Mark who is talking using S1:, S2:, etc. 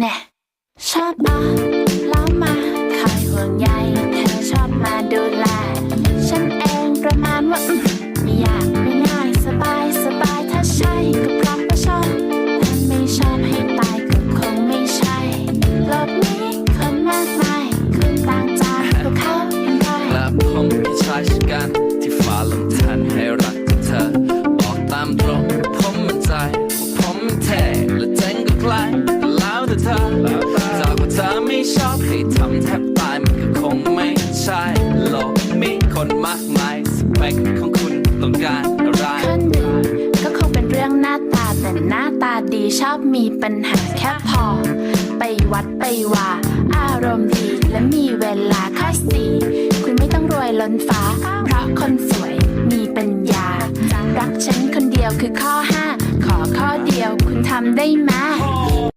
S1: แน่ชอบอ้อนแล้วมาคอยห่วงใยเธอชอบมาดูแล ฉันเองประมาณว่าอืมไม่ยากไม่ง่ายสบายสบายถ้าใช่ก็เพราะว่าชอบถ้าไม่ชอบให้ตายก็คงไม่ใช่โลกนี้คนมากมายคุณต่างจากพวกเขาอย่างไร
S2: และผมพี่ชายชะกันที่ฟ้าลงทันให้รักกับเธอ บอกตามตรงผมมั่นใจว่าผมเท่และเจ๋งก็ไกล้ ชอบให้ทำแทบตายมันก็คงไม่ใช่โลกมีคนมากมายสเปคของคุณต้องการอะไร
S1: คนหนึ่งก็คงเป็นเรื่องหน้าตาแต่หน้าตาดีชอบมีปัญหาแค่พอ ไปวัดไปว่า อารมณ์ดีและมีเวลาข้อสี่คุณไม่ต้องรวยล้นฟ้า เพราะคนสวยมีปัญญา รักฉันคนเดียวคือข้อห้าขอข้อเดียวคุณทำได้ไหม